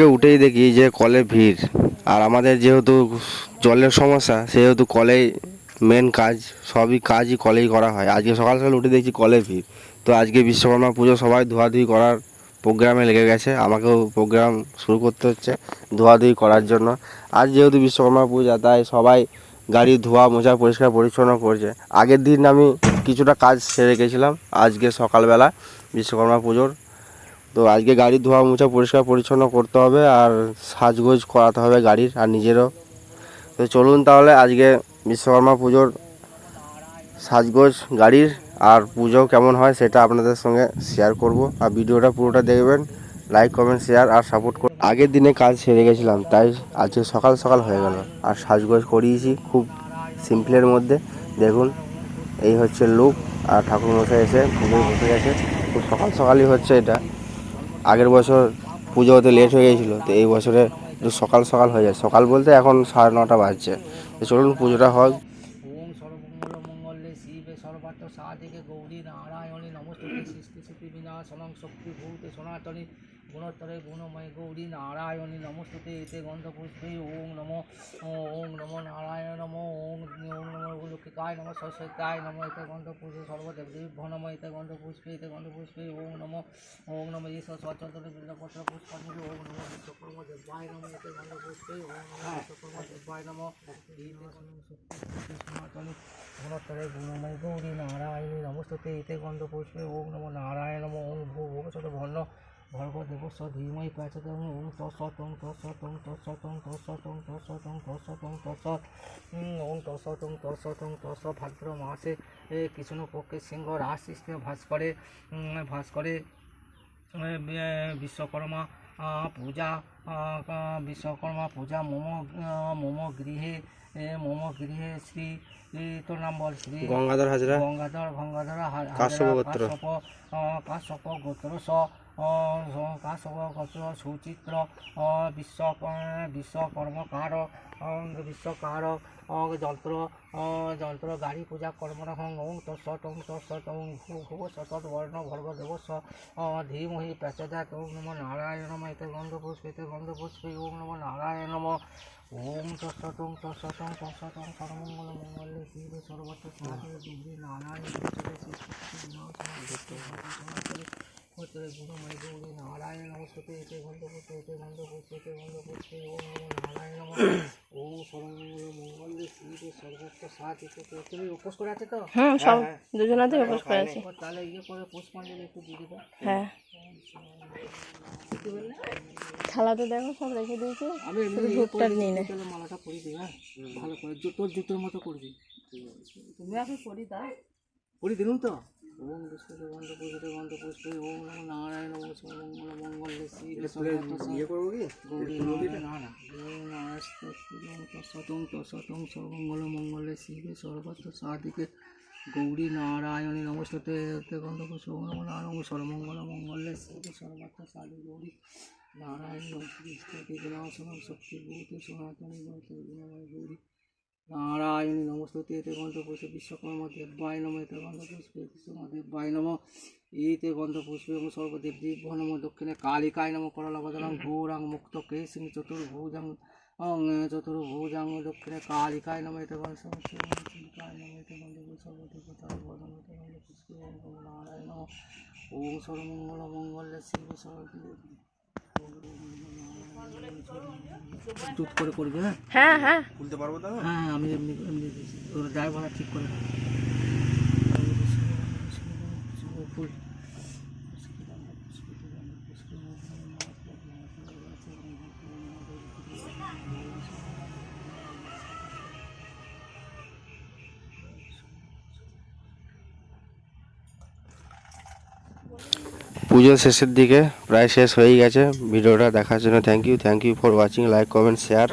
ঢুকেই দেখি যে কলে ভিড়। আর আমাদের যেহেতু জলের সমস্যা, সেহেতু কলেই মেন কাজ, সবই কাজই কলেই করা হয়। আজকে সকাল সকাল উঠে দেখছি কলে ভিড়। তো আজকে বিশ্বকর্মা পুজো সবাই ধোয়াধুয়ি করার প্রোগ্রামে লেগে গেছে। আমাকেও প্রোগ্রাম শুরু করতে হচ্ছে ধোয়াধুয়ি করার জন্য। আজ যেহেতু বিশ্বকর্মা পূজা, তাই সবাই গাড়ি, ধোয়া, মোছা পরিষ্কার পরিচ্ছন্ন করছে। আগের দিন আমি কিছুটা কাজ সেরে গেছিলাম। আজকে সকালবেলা বিশ্বকর্মা পুজোর তো আজকে গাড়ি ধোয়া মোছা পরিষ্কার পরিচ্ছন্ন করতে হবে আর সাজগোজ করাতে হবে গাড়ির আর নিজেরও। তো চলুন তাহলে আজকে বিশ্বকর্মা পুজোর সাজগোজ, গাড়ির আর পুজো কেমন হয় সেটা আপনাদের সঙ্গে শেয়ার করব। আর ভিডিওটা পুরোটা দেখবেন লাইক কমেন্ট শেয়ার আর সাপোর্ট করুন। আগের দিনে কাজ সেরে গেছিলাম, তাই আজকে সকাল সকাল হয়ে গেল। আর সাজগোজ করিয়েছি খুব সিম্পলের মধ্যে। দেখুন, এই হচ্ছে লুক আর ঠাকুর মশাই এসে পুজোয় বসে গেছে। খুব সকাল সকালই হচ্ছে এটা। আগের বছর পুজো হতে লেট হয়ে গেছিল, তো এই বছরে একটু সকাল সকাল হয়ে যায়। সকাল বলতে এখন সাড়ে নটা বাজছে। তো চলুন পুজোটা হয় সাধিকে গৌরী নারায়ণী শক্তি সনাতনী। গুণোত্তরে গুণময় গৌরী নারায়ণী নমস্তুতে এতে গন্ধপুষ্পে ওং নমো ওং নমো নারায়ণ নমো ওং ওং নমো লক্ষ্মীকায় নমো সরস্বতীকায় নমো এতে গন্ধপুষ্পে সর্বদেব দেবী নমো এতে গন্ধপুষ্পে এতে গন্ধপুষ্পে ওং নমো ওং নমো ঈশ্বর সচন্দন বিল্লপত্র পুষ্পাঞ্জলি ওং নমো বিশ্বকর্ম দেবায় নমো এতে গন্ধপুষ্পে ওং নমো বিশ্বকর্ম দেবায় নমো গুণোত্তরে গুণময় গৌরী নারায়ণী নমস্তুতে এতে গন্ধপুষ্পে ওং নমো নারায়ণ নমো ওং ভূ ভূষত ভন্ন ভর্গ দেবস্ব ধীমহি প্রাচত ওং তৎসৎ ওং তৎসৎ ওং তৎসৎ ওং তৎসৎ ওং তৎসৎ ওং তৎসৎ ভাদ্র মাসে এ, কৃষ্ণপক্ষে সিংহ রাস ভাস্করে ভাস করে ভাস করে বিশ্বকর্মা পূজা বিশ্বকর্মা পূজা মম মম গৃহে মম গৃহে শ্রী তোর নাম বল শ্রী গঙ্গাধর হাজরা গঙ্গাধর গঙ্গাধর কাশ্যপ গোত্র। কাশ্যপ গোত্র স কাশ্যপ গোত্র সুচিত্র বিশ্ব আহ, বিশ্বকর্মকার আহ, বিশ্বকার যন্ত্র যন্ত্র গাড়ি পূজা কর্মরহং ওং তৎসৎ ভূ ভুব সতৎ বর্ণ ভর্গ দেবস্ব ধীমহি প্রচোদয়াৎ ওং নমো নারায়ণ নম এতে গন্ধপুষ্পে এতে গন্ধপুষ্পে ওং নমো নারায়ণ নম। ওম ওং তৎসৎ ওং সর্বমঙ্গল মঙ্গলে শিবে সর্বত্র সাধে নারায়ণ গুণময় গৌরী নারায়ণ নমস্তে এতে গন্ধপুষ্পে এতে গন্ধপুষ্পে এতে গন্ধপুষ্পে ওম নমো নারায়ণ নম। ওম সর্বমঙ্গল মঙ্গলে শিবে সর্বত্র সাধে তুমি উপোস করে আছে তো? হুম সব দুজনাতেই উপোস করে আছি। তাহলে ইয়ে করে পুষ্পাঞ্জলি একটু দিয়ে দিবে। হ্যাঁ। বললে থালাতে দেখো সব রেখে দিয়েছি। শুধু ইয়ে ধূপটা নিয়ে নে। মালাটা পরি দিই হ্যাঁ? ভালো করে তোর জুতোর মতো করবি তুমি এখন পরি তা পরি দিলুম তো? ওম বিষ্ণু গন্ধ পুষ্পে গন্ধ পুষ্পে ওম নমো নারায়ণ ওম সর্বমঙ্গল মঙ্গল শিবে সর্বত্র ইয়ে করব কি? গৌরী নারায়ণ না না ওম নারায়ণ তৎসতং তৎসতং সর্বমঙ্গল মঙ্গলে শিবে সর্বত্র সাধিকে। গৌরী নারায়ণী নমস্তে গন্ধ পুষ্প নমো নারায়ণ ওম সর্বমঙ্গল মঙ্গলে শিবে সর্বত্র সাধি গৌরী। নারায়ণ নমস্তে বিনাশনং শক্তি ভূতে সনাতনী গৌরী নারায়ণী নমস্তুতে এতে গন্ধপুষ্পে বিশ্বকর্মা দেবায় নম, এতে বিশ্বকর্মা দেবায় নম এইতে গন্ধপুষ্পে এবং সর্বদেব দিব্য নম, দক্ষিণে কালিকায় নম করলবদলং ঘোরাং মুক্ত কেশিং চতুর্ভুজাং চতুর্ভুজাং, দক্ষিণে কালিকায় নম, এতে গন্ধকায় নম, এতে গন্ধপুষ্পে সর্বদেবতার বদন এতে গন্ধপুষ্পে নারায়ণ। ওম সর্বমঙ্গল মঙ্গলে শিব সর্বদেব টুট করে করবে হ্যাঁ? হ্যাঁ হ্যাঁ। খুলতে পারব তো হ্যাঁ আমি এমনি এমনি ওর ড্রাইভার ঠিক করে ফুল পুজো শেষের দিকে প্রায় শেষ হয়েই গেছে। ভিডিওটা দেখার জন্য thank you thank you for watching like comment share